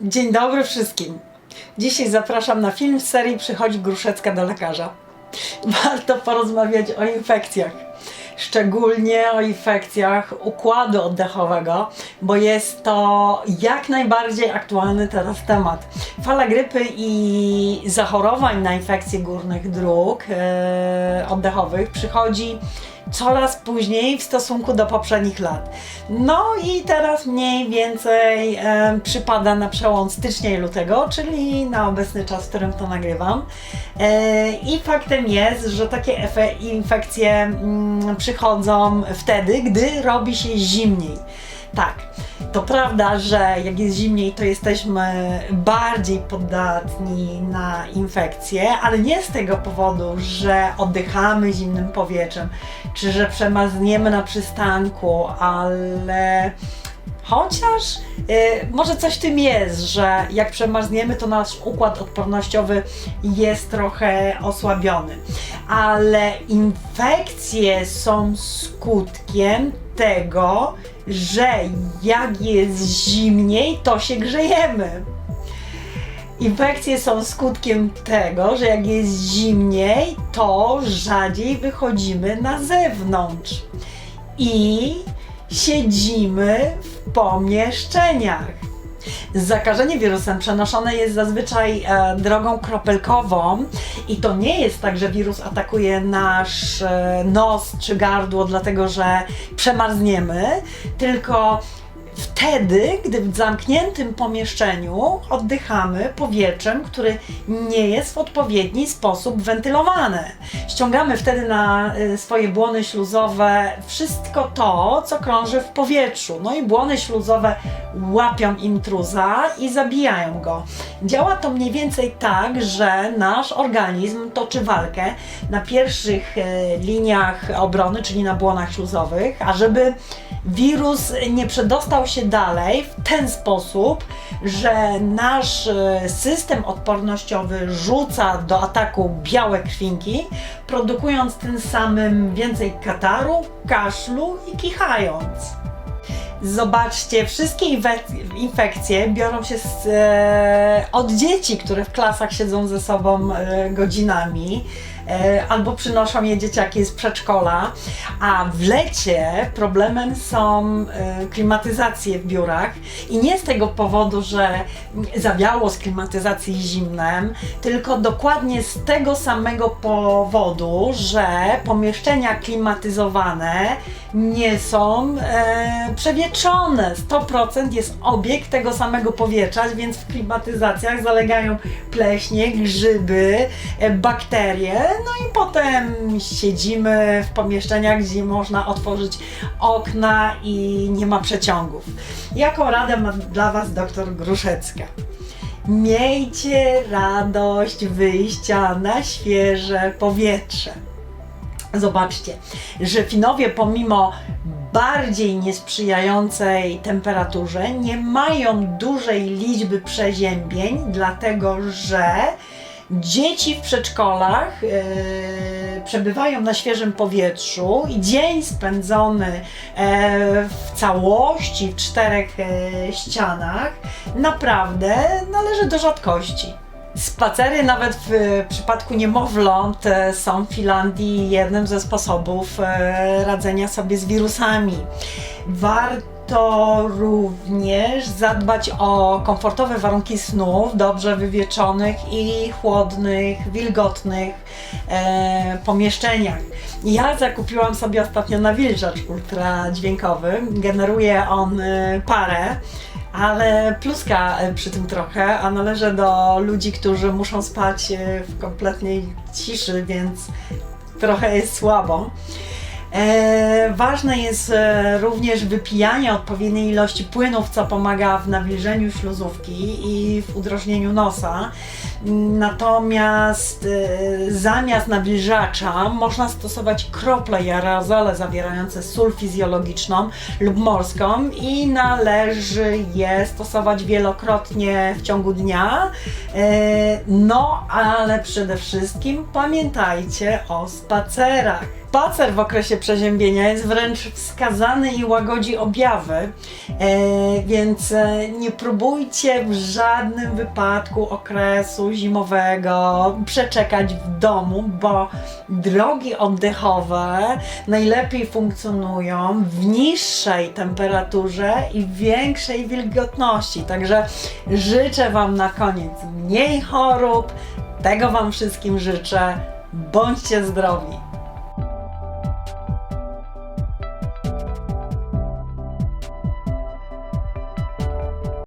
Dzień dobry wszystkim. Dzisiaj zapraszam na film z serii Przychodzi Gruszecka do lekarza. Warto porozmawiać o infekcjach. Szczególnie o infekcjach układu oddechowego, bo jest to jak najbardziej aktualny teraz temat. Fala grypy i zachorowań na infekcje górnych dróg e, oddechowych przychodzi coraz później w stosunku do poprzednich lat. No i teraz mniej więcej e, przypada na przełom stycznia i lutego, czyli na obecny czas, w którym to nagrywam. E, I faktem jest, że takie infekcje mm, przychodzą wtedy, gdy robi się zimniej. Tak, to prawda, że jak jest zimniej, to jesteśmy bardziej podatni na infekcje, ale nie z tego powodu, że oddychamy zimnym powietrzem, czy że przemarzniemy na przystanku, ale chociaż y, może coś tym jest, że jak przemarzniemy, to nasz układ odpornościowy jest trochę osłabiony. Ale infekcje są skutkiem tego, że jak jest zimniej, to się grzejemy. Infekcje są skutkiem tego, że jak jest zimniej, to rzadziej wychodzimy na zewnątrz i siedzimy w pomieszczeniach. Zakażenie wirusem przenoszone jest zazwyczaj e, drogą kropelkową i to nie jest tak, że wirus atakuje nasz e, nos czy gardło, dlatego że przemarzniemy, tylko wtedy, gdy w zamkniętym pomieszczeniu oddychamy powietrzem, który nie jest w odpowiedni sposób wentylowane. Ściągamy wtedy na y, swoje błony śluzowe wszystko to, co krąży w powietrzu. No i błony śluzowe łapią intruza i zabijają go. Działa to mniej więcej tak, że nasz organizm toczy walkę na pierwszych e, liniach obrony, czyli na błonach śluzowych, a żeby wirus nie przedostał się dalej w ten sposób, że nasz e, system odpornościowy rzuca do ataku białe krwinki, produkując tym samym więcej kataru, kaszlu i kichając. Zobaczcie, wszystkie infekcje biorą się z, e, od dzieci, które w klasach siedzą ze sobą e, godzinami. E, albo przynoszą je dzieciaki z przedszkola, a w lecie problemem są e, klimatyzacje w biurach i nie z tego powodu, że zawiało z klimatyzacji zimnem, tylko dokładnie z tego samego powodu, że pomieszczenia klimatyzowane nie są e, przewietrzone. 100% jest obieg tego samego powietrza, więc w klimatyzacjach zalegają pleśnie, grzyby, e, bakterie, no i potem siedzimy w pomieszczeniach, gdzie można otworzyć okna i nie ma przeciągów. Jaką radę ma dla Was doktor Gruszecka? Miejcie radość wyjścia na świeże powietrze. Zobaczcie, że Finowie pomimo bardziej niesprzyjającej temperaturze nie mają dużej liczby przeziębień, dlatego że dzieci w przedszkolach e, przebywają na świeżym powietrzu i dzień spędzony e, w całości w czterech e, ścianach naprawdę należy do rzadkości. Spacery nawet w przypadku niemowląt są w Finlandii jednym ze sposobów radzenia sobie z wirusami. Warto również zadbać o komfortowe warunki snu w dobrze wywieczonych i chłodnych, wilgotnych e, pomieszczeniach. Ja zakupiłam sobie ostatnio nawilżacz ultradźwiękowy. Generuje on e, parę ale pluska e, przy tym trochę, a należę do ludzi, którzy muszą spać e, w kompletnej ciszy, więc trochę jest słabo. E, ważne jest e, również wypijanie odpowiedniej ilości płynów, co pomaga w nawilżeniu śluzówki i w udrożnieniu nosa. Natomiast y, zamiast nawilżacza można stosować krople i aerozole zawierające sól fizjologiczną lub morską i należy je stosować wielokrotnie w ciągu dnia. Y, No, ale przede wszystkim pamiętajcie o spacerach. Spacer w okresie przeziębienia jest wręcz wskazany i łagodzi objawy, e, więc nie próbujcie w żadnym wypadku okresu zimowego przeczekać w domu, bo drogi oddechowe najlepiej funkcjonują w niższej temperaturze i większej wilgotności. Także życzę Wam na koniec mniej chorób, tego Wam wszystkim życzę. Bądźcie zdrowi!